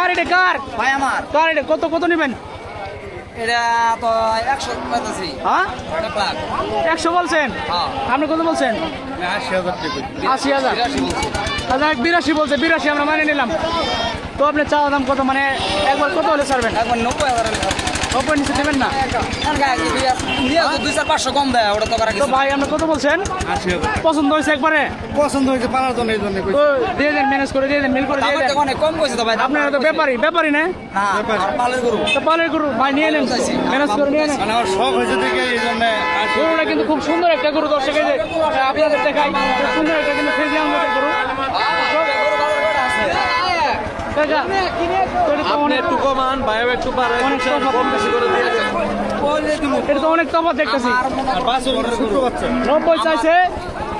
কার এটা কার? ভাই আমার। কার এটা? কত কত নেবেন? এটা তো একশো হ্যাঁ? একশো বলছেন? হ্যাঁ। আপনি কত বলছেন? আশি হাজার আশি হাজার। বিরাশি বলছে বিরাশি আমরা মানে নিলাম। তো আপনি চাওয়া দাম কত? মানে একবার কত হলে ছাড়বেন? একবার নব্বই হাজার ওপর নিচে দেবেন না? দুই চার পাঁচশো কম দেয় ওটা তো তো ভাই আপনি কত বলছেন? পছন্দ হয়েছে একবারে? পছন্দ হয়েছে পালার জন্য এই জন্য তো দিয়ে দেন ম্যানেজ করে দিয়ে দেন মিল করে দিয়ে দেন। অনেক কম কইছে তো ভাই আপনারা তো ব্যাপারী ব্যাপারী না? পালের গরু। তো পালের গরু ভাই নিয়ে নেন। ম্যানেজ করে নিয়ে নেন। মানে আমার শখ হয়েছে দেখে এই জন্য গরুটা কিন্তু খুব সুন্দর একটা গরু দর্শক আপনাদের দেখাই সুন্দর একটা কিন্তু গরু। আপনি একটু কমান ভাইও একটু পারেন কম বেশি করে দিয়ে এটা তো অনেক তফাৎ দেখতেছি। আর পাঁচ বছরের ছোট বাচ্চা নব্বই চাইছে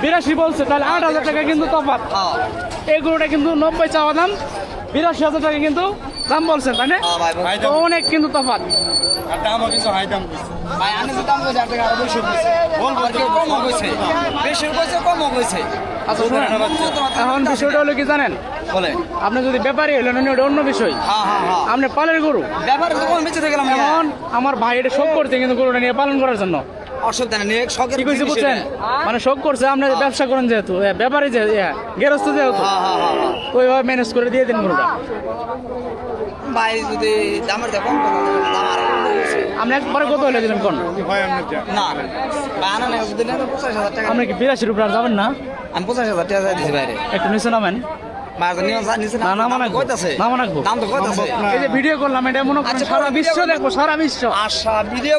বিরাশি বলছে তাহলে আট হাজার টাকা কিন্তু তফাৎ। হ্যাঁ। এই গরুটা কিন্তু নব্বই চাওয়া দাম বিরাশি হাজার টাকা কিন্তু দাম বলছেন তাই না? হ্যাঁ অনেক কিন্তু তফাৎ। দামও কিছু হাই দাম ভাই আনে যে দাম কইছে আর টাকা বেশি কইছে আর কেউ কইছে। বেশি কইছে কমও কইছে। আচ্ছা এখন বিষয়টা হলো কি জানেন? বলে। আপনি যদি ব্যাপারী হলেন ওটা অন্য বিষয়। হ্যাঁ হ্যাঁ হ্যাঁ আপনি পালের গরু। ব্যাপারে তো বেঁচে গেলাম এখন আমার ভাই এটা শোক করছে কিন্তু গরুটা নিয়ে পালন করার জন্য। অসুবিধা নেই শখের কি কইছে বুঝছেন? মানে শোক করছে আপনি ব্যবসা করেন যেহেতু ব্যাপারী যে গেরস্ত যেহেতু ওইভাবে ম্যানেজ করে দিয়ে দিন গরুটা। ভাই যদি দামের একবারে কত হলে কোন? না আপনি কি বিরাশি রুপি আর যাবেন না? আমি পঁচাশ হাজার টাকা দিয়েছি বাইরে একটু নিচে নামেন। ভিডিও করলাম এটা মনে করেন আচ্ছা, সারা বিশ্ব করলাম। দেখব সারা বিশ্ব। আশা ভিডিও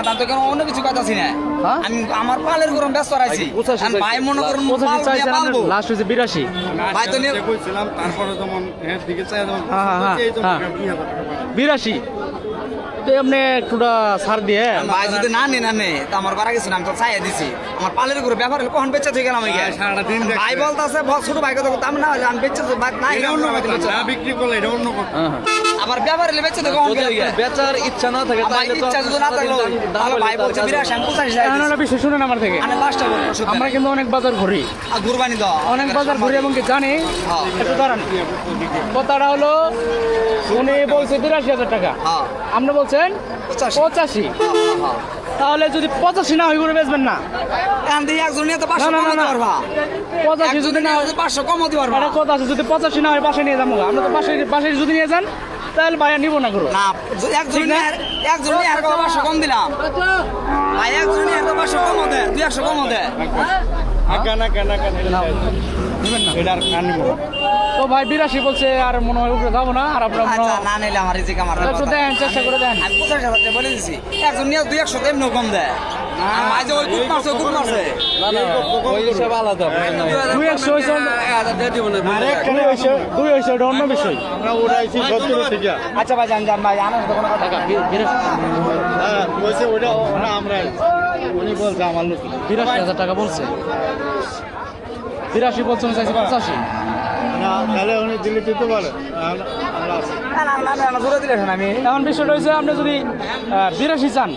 দাম তো কেন অন্য কিছু কইতাছি না হ্যাঁ? আমি আমার পালের গরম ব্যস্ত রাখছি আমি ভাই মনে করুন লাস্ট হয়েছে বিরাশি। ভাই তো নিয়ে- কইছিলাম তারপরে যেমন হ্যাঁ দিকে চাই যেমন হ্যাঁ, হ্যাঁ, বলছে, এই জন্য হ্যাঁ। দুই হাজার টাকা বাড়ায়। বিরাশি। তো আপনি একটুটা ছাড় দিয়ে। ভাই যদি না নে না নে তো আমার করা কিছু আমি তো চাইয়া দিছি। আমার পালের গরু ব্যাপার হলো কখন বেঁচে থেকে গেলাম ভাই, সারাটা দিন দেখছে। ভাই ছোট ভাই কথা দাম না হলে আমি বেঁচে তো না বিক্রি করলে এটা অন্য কথা। হ্যাঁ, হ্যাঁ। আবার ব্যাপার হলে বেঁচে তো কখন বেচার ইচ্ছা না থাকে আমার তাহলে ইচ্ছা যদি না থাকল তাহলে ভাই বলছে বিরাশি আমি পঁচাশি চাই এখন একটা শুনেন আমার থেকে। আমি আমরা কিন্তু অনেক বাজার ঘুরি। আর গুরবানি দাও। অনেক বাজার ঘুরি এবং কি জানি? হ্যাঁ। একটু দাঁড়ান। কথাটা হলো উনি বলছে বিরাশি হাজার টাকা। হ্যাঁ। আপনি বলছেন পঁচাশি। তাহলে যদি পঁচাশি না হয় করে বেচবেন না। পাঁচশো যদি না হয় পাঁচশো কম দিতে পারবা। একটা কথা আছে যদি পঁচাশি না হয় বাসায় নিয়ে যাব আমরা তো বাসায় বাসায় যদি নিয়ে যান তাহলে ভাইয়া নিব না করো না একজন একজন কম দিলাম। ভাই একজন কম দেয় দুই একশো কম দেয় আজ্ঞা না নেবেন না? এটা আর কানিব তো ভাই বিরাশি বলছে আর মনে হয় উপরে যাব না আর আপনার মনে আচ্ছা হয় না নিলে আমার রিজিক আমার একটু দেন চেষ্টা করে দেন। আমি পঁচাশ হাজার বলে দিছি। একজন নিয়ে দুই একশো এমনি কম দেয়। ভাই ওই গুড মারছে গুড মারছে না না ওই হিসাবে আলাদা দুই একশো হয়েছে? দুই হয়েছে দুই হয়েছে ওটা অন্য বিষয়। আমরা উড়াইছি সত্তর থেকে আচ্ছা ভাই জান জান ভাই আনার তো কোনো কথা টাকা বিরাশি হ্যাঁ বলছে ওটা ওটা আমরা উনি বলছে আমার লোক। বিরাশি হাজার টাকা বলছে। বিরাশি বলছে উনি চাইছে পঁচাশি। না তাহলে উনি দিল্লি দিতে পারে। এখন বিষয়টা হয়েছে আপনি যদি বিরাশি চান?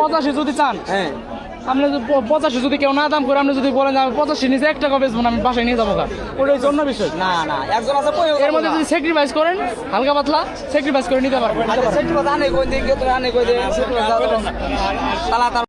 পঁচাশি যদি চান। হ্যাঁ। আপনি পঁচাশি যদি কেউ না দাম করে আপনি যদি বলেন আমি পঁচাশি নিচে এক টাকা বেচবো না আমি বাসায় নিয়ে যাব ওটাই জন্য বিষয়। না না একজন আছে এর মধ্যে যদি স্যাক্রিফাইস করেন হালকা পাতলা স্যাক্রিফাইস করে নিতে পারবেন।